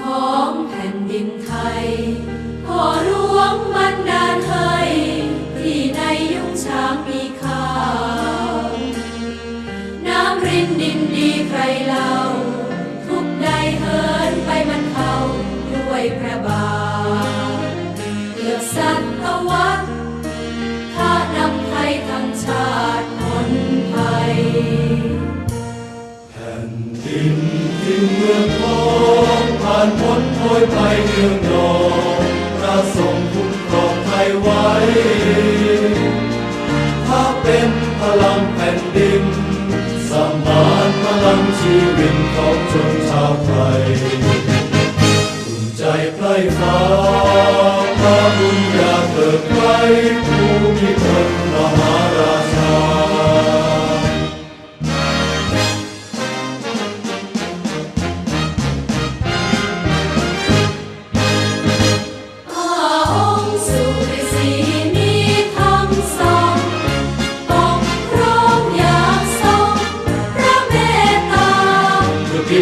ของแผ่นดินไทย พอรวงบรรดาลทยที่ในยุ่งช้างมีข้าว น้ำรินดินดีใครเล่า ทุกใดเฮินไปมันเทาด้วยพระบาทเกือบสัตวัตถ้านำไทยทั้งชาติพ้นภัยแผ่นดินที่เมืองทองานพ้นโอยไปเมืองนอง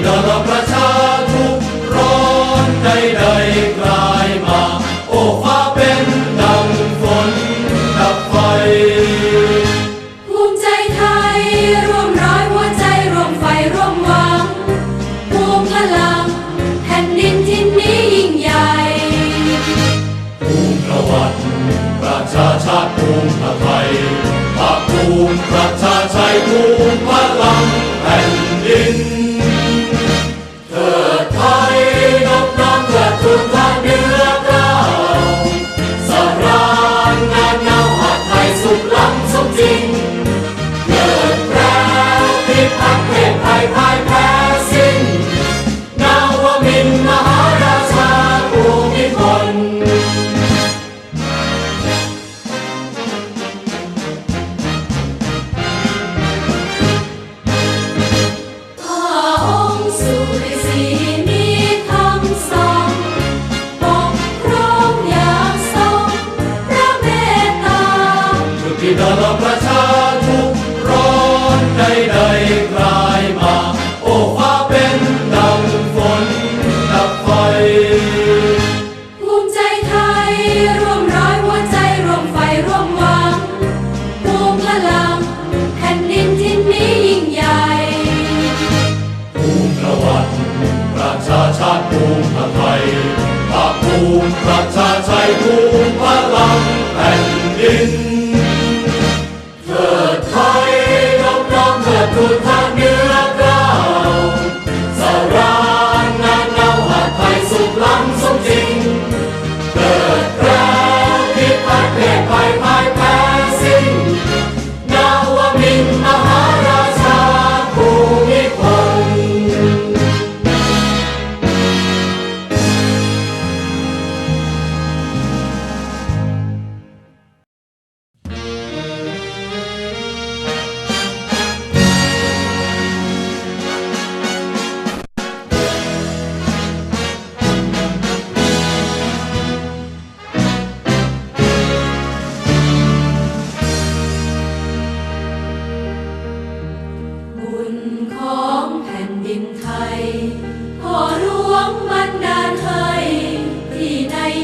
vida da praia.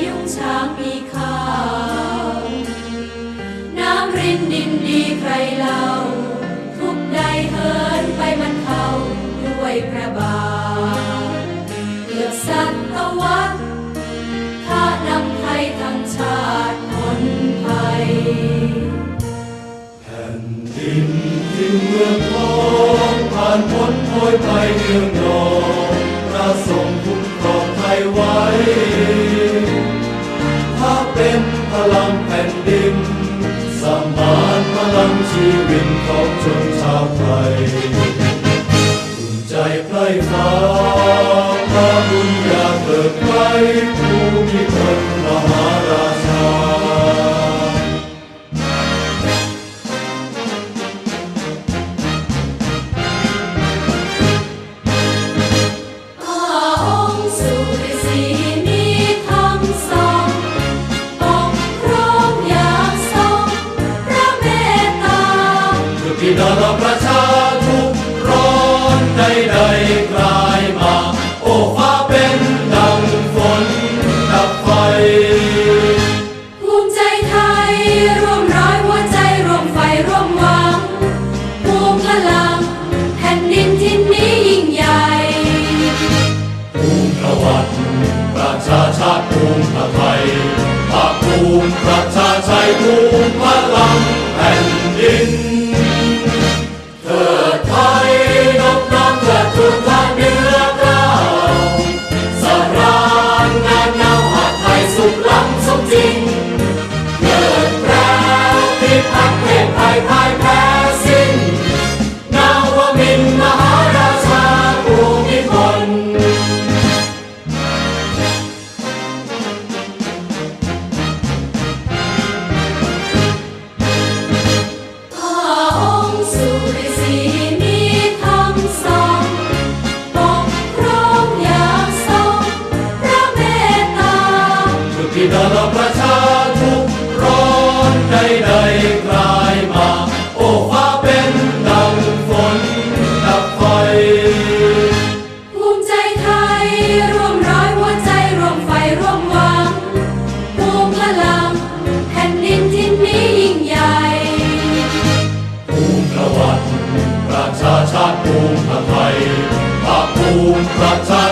ยุ่งช้างมีข่าว น้ำรินดินดีใครเล่า ทุกใดเฮินไปมันเขาด้วยพระบาทเกือบสัตังชีวิตของชนชาวไทยอุ่นใจไพร่ฟ้าพระบุญญาเกิดไกล ชาชาติภูมิไทยภาคภูมิประชาชัยภูมิพลัง ภูมิระไทยพาะภูมิพระเจ้า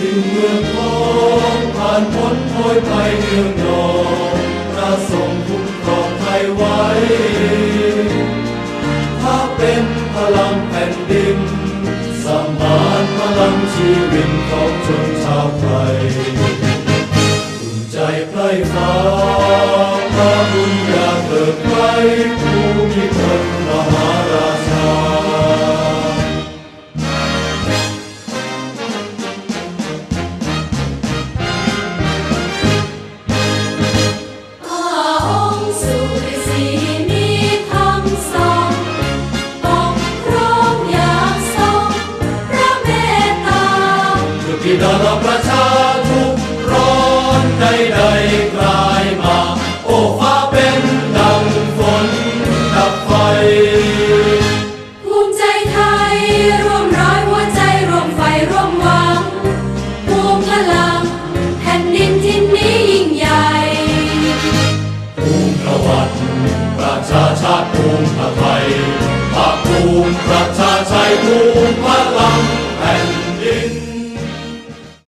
ถึงเมืองทองผ่านพ้นโอยไปเมืองนอน Dada